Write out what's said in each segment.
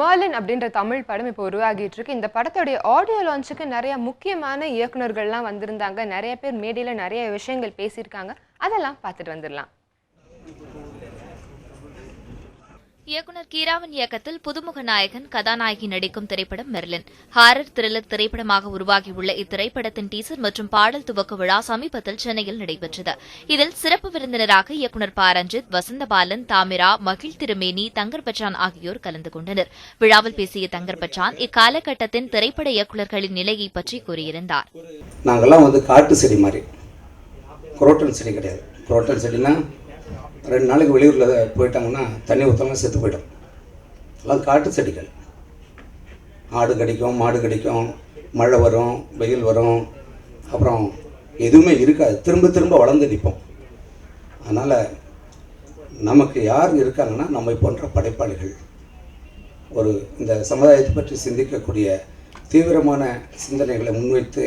Marilyn அப்படின்ற தமிழ் படம் இப்போ உருவாகிட்டு இருக்கு. இந்த படத்துடைய ஆடியோ லான்ச்சுக்கு நிறைய முக்கியமான இயக்குனர்கள்லாம் வந்திருந்தாங்க. நிறைய பேர் மேடையில் நிறைய விஷயங்கள் பேசியிருக்காங்க. அதெல்லாம் பார்த்துட்டு வந்துடலாம். இயக்குனர் கீராவின் இயக்கத்தில் புதுமுக நாயகன் கதாநாயகி நடிக்கும் திரைப்படம் மெர்லின். ஹாரர் த்ரில்லர் திரைப்படமாக உருவாகியுள்ள இத்திரைப்படத்தின் டீசர் மற்றும் பாடல் துவக்க விழா சமீபத்தில் சென்னையில் நடைபெற்றது. இதில் சிறப்பு விருந்தினராக இயக்குனர் பாரஞ்சித் வசந்தபாலன் தாமிரா மகிழ் திருமேனி தங்கர் பச்சான் ஆகியோர் கலந்து கொண்டனர். விழாவில் பேசிய தங்கர் பச்சான் இக்காலகட்டத்தின் திரைப்பட இயக்குநர்களின் நிலையை பற்றி கூறியிருந்தார். நாங்கள்லாம் வந்து காட்டு செடி மாதிரி. குரோட்டன் செடி கிடையாது. குரோட்டன் செடினா ரெண்டு நாளைக்கு வெளியூரில் போயிட்டாங்கன்னா தண்ணி ஊற்றலாம் செத்து போயிடும். எல்லாம் காட்டு செடிகள். ஆடு கடிக்கும் மாடு கடிக்கும் மழை வரும் வெயில் வரும். அப்புறம் எதுவுமே இருக்காது. திரும்ப திரும்ப வளர்ந்து நிற்போம். அதனால் நமக்கு யார் இருக்காங்கன்னா நம்மை போன்ற படைப்பாளிகள். ஒரு இந்த சமுதாயத்தை பற்றி சிந்திக்கக்கூடிய தீவிரமான சிந்தனைகளை முன்வைத்து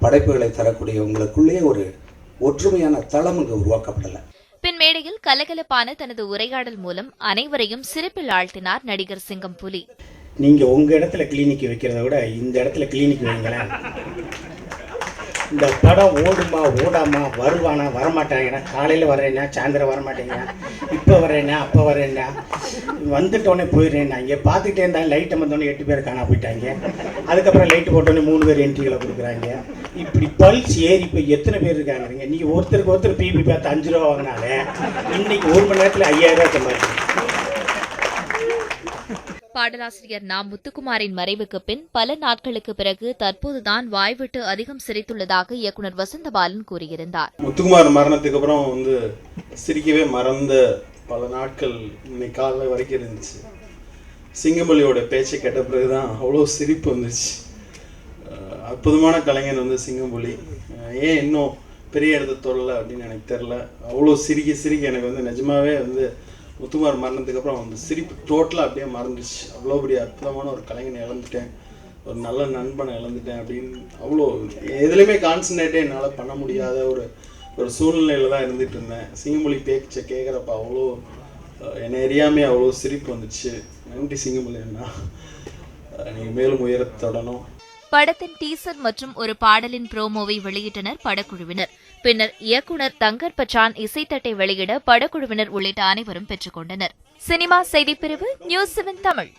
படைப்புகளை தரக்கூடிய உங்களுக்குள்ளேயே ஒரு ஒற்றுமையான தளம் இங்கே உருவாக்கப்படலை. பின் மேடையில் கலகலப்பான தனது உரையாடல் மூலம் அனைவரையும் சிறப்பில் ஆழ்த்தினார் நடிகர் சிங்கம் புலி. நீங்க உங்க இடத்துல கிளினிக் வைக்கிறத விட இந்த இடத்துல கிளினிக் வைங்களேன். இந்த படம் ஓடுமா ஓடாமா வருவானா வரமாட்டாங்கண்ணா காலையில் வரேன்னா சாயந்தரம் வரமாட்டேங்கிறா இப்போ வரேன்னா அப்போ வரேன்னா வந்துட்டோடனே போயிடுறேன்னா. இங்கே பார்த்துக்கிட்டே இருந்தாங்க லைட்டை வந்தோடனே எட்டு பேர் காணா போயிட்டாங்க. அதுக்கப்புறம் லைட்டு போட்டோன்னே மூணு பேர் என்ட்ரிகளை கொடுக்குறாங்க. இப்படி பல்ஸ் ஏறி இப்போ எத்தனை பேர் இருக்காங்கிறீங்க நீங்கள் ஒருத்தருக்கு ஒருத்தர் பிபி பார்த்து அஞ்சு ரூபா வாங்கினாலே இன்னைக்கு ஒரு மணி நேரத்தில் ஐயாயிரம் ரூபா சம்பாதிக்கிறேன் பாடலாசிரியர் நா. முத்துக்குமாரின் மறைவுக்கு பின் பல நாட்களுக்கு பிறகு தற்போதுதான் வாய்விட்டு அதிகம் சிரித்துள்ளதாக இயக்குனர் வசந்தபாலன் கூறியிருந்தார். முத்துக்குமார் மரணத்துக்கு அப்புறம் வந்து சிரிக்கவே மறந்த பல நாட்கள் இன்னைக்கு காலை வரைக்கும் இருந்துச்சு. சிங்கமொழியோட பேச்சை கேட்ட பிறகுதான் அவ்வளோ சிரிப்பு வந்துச்சு அஹ் அற்புதமான கலைஞர் வந்து சிங்கம்புலி. ஏன் இன்னும் பெரிய இடத்த தொடல அப்படின்னு எனக்கு தெரில அவ்வளோ சிரிக்க சிரிக்க எனக்கு வந்து நிஜமாவே வந்து முத்துமார் மரணத்துக்கப்புறம் அந்த சிரிப்பு டோட்டலாக அப்படியே மறந்துச்சு அவ்வளோ பெரிய அற்புதமான ஒரு கலைஞனை இழந்துட்டேன். ஒரு நல்ல நண்பனை இழந்துட்டேன் அப்படின்னு அவ்வளோ எதுலேயுமே கான்சன்ட்ரேட்டே என்னால் பண்ண முடியாத ஒரு ஒரு சூழ்நிலையில் தான் இருந்துட்டு இருந்தேன். சிங்கமொழி பேச்சை கேட்குறப்ப அவ்வளோ என்னை எரியாமே அவ்வளோ சிரிப்பு வந்துச்சு. நன்றி சிங்கமொழி அண்ணா. நீங்கள் மேலும் உயரத் தொடணும் படத்தின் டீசர் மற்றும் ஒரு பாடலின் புரோமோவை வெளியிட்டனர் படக்குழுவினர். பின்னர் இயக்குனர் தங்கர் பச்சான் இசைத்தட்டை வெளியிட படக்குழுவினர் உள்ளிட்ட அனைவரும் பெற்றுக் கொண்டனர். சினிமா செய்திப்பிரிவு நியூஸ் செவன் தமிழ்.